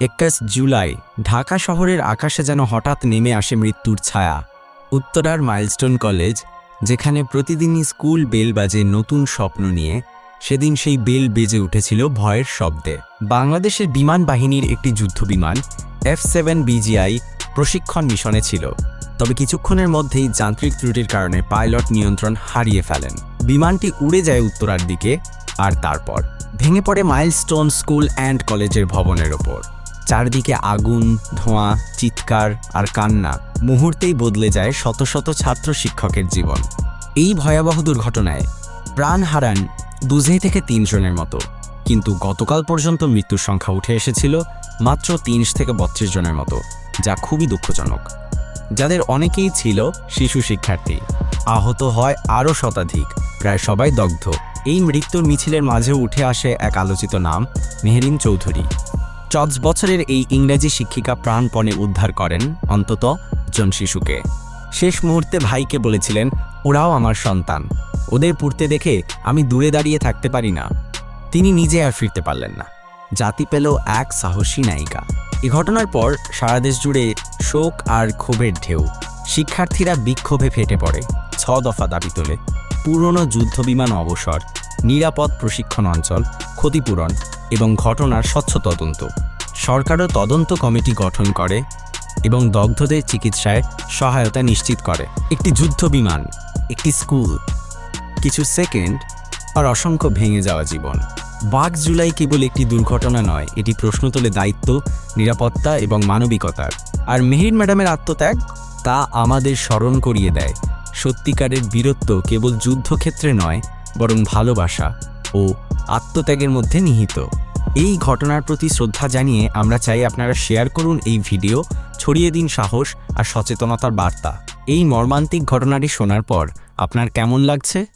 একাশ জুলাই, ঢাকা শহরের আকাশে যেন হঠাৎ নেমে আসে মৃত্যুর ছায়া। উত্তরার মাইলস্টোন কলেজ, যেখানে প্রতিদিনই স্কুল বেল বাজে নতুন স্বপ্ন নিয়ে, সেদিন সেই বেল বেজে উঠেছিল ভয়ের শব্দে। বাংলাদেশের বিমান বাহিনীর একটি যুদ্ধবিমান এফ সেভেন বিজিআই প্রশিক্ষণ মিশনে ছিল। তবে কিছুক্ষণের মধ্যেই যান্ত্রিক ত্রুটির কারণে পাইলট নিয়ন্ত্রণ হারিয়ে ফেলেন। বিমানটি উড়ে যায় উত্তরার দিকে আর তারপর। ভেঙে পড়ে মাইলস্টোন স্কুল অ্যান্ড কলেজের ভবনের ওপর। চারদিকে আগুন, ধোঁয়া, চিৎকার আর কান্না মুহূর্তেই বদলে যায় শত শত ছাত্র শিক্ষকের জীবন। এই ভয়াবহ দুর্ঘটনায় প্রাণ হারান দুজে থেকে তিনজনের মতো। কিন্তু গতকাল পর্যন্ত মৃত্যুর সংখ্যা উঠে এসেছিল মাত্র তিরিশ থেকে বত্রিশ জনের মতো, যা খুবই দুঃখজনক। যাদের অনেকেই ছিল শিশু শিক্ষার্থী, আহত হয় আরও শতাধিক, প্রায় সবাই দগ্ধ। এই মৃত্যুর মিছিলের মাঝে উঠে আসে এক আলোচিত নাম, মেহরিন চৌধুরী। চজ বছরের এই ইংরেজি শিক্ষিকা প্রাণপণে উদ্ধার করেন অন্তত জন শিশুকে। শেষ মুহূর্তে ভাইকে বলেছিলেন, ওরাও আমার সন্তান। ওদের পুড়তে দেখে আমি দূরে দাঁড়িয়ে থাকতে পারি না। তিনি নিজে আর ফিরতে পারলেন না। জাতি পেল এক সাহসী নায়িকা। এ ঘটনার পর সারা দেশ জুড়ে শোক আর ক্ষোভের ঢেউ। শিক্ষার্থীরা বিক্ষোভে ফেটে পড়ে, ছ দফা দাবি তোলে। পুরনো যুদ্ধবিমান অবসর, নিরাপদ প্রশিক্ষণ অঞ্চল, ক্ষতিপূরণ এবং ঘটনার স্বচ্ছ তদন্ত। সরকারও তদন্ত কমিটি গঠন করে এবং দগ্ধদের চিকিৎসায় সহায়তা নিশ্চিত করে। একটি যুদ্ধ বিমান, একটি স্কুল, কিছু সেকেন্ড আর অসংখ্য ভেঙে যাওয়া জীবন। বাঘ জুলাই কেবল একটি দুর্ঘটনা নয়, এটি প্রশ্ন তোলে দায়িত্ব, নিরাপত্তা এবং মানবিকতার। আর মেহির ম্যাডামের আত্মত্যাগ, তা আমাদের স্মরণ করিয়ে দেয়। সত্যিকারের বীরত্ব কেবল যুদ্ধক্ষেত্রে নয়, বরং ভালোবাসা ও আত্মত্যাগের মধ্যে নিহিত। এই ঘটনার প্রতি শ্রদ্ধা জানিয়ে আমরা চাই আপনারা শেয়ার করুন এই ভিডিও, ছড়িয়ে দিন সাহস আর সচেতনতার বার্তা। এই মর্মান্তিক ঘটনাটি শোনার পর আপনার কেমন লাগছে?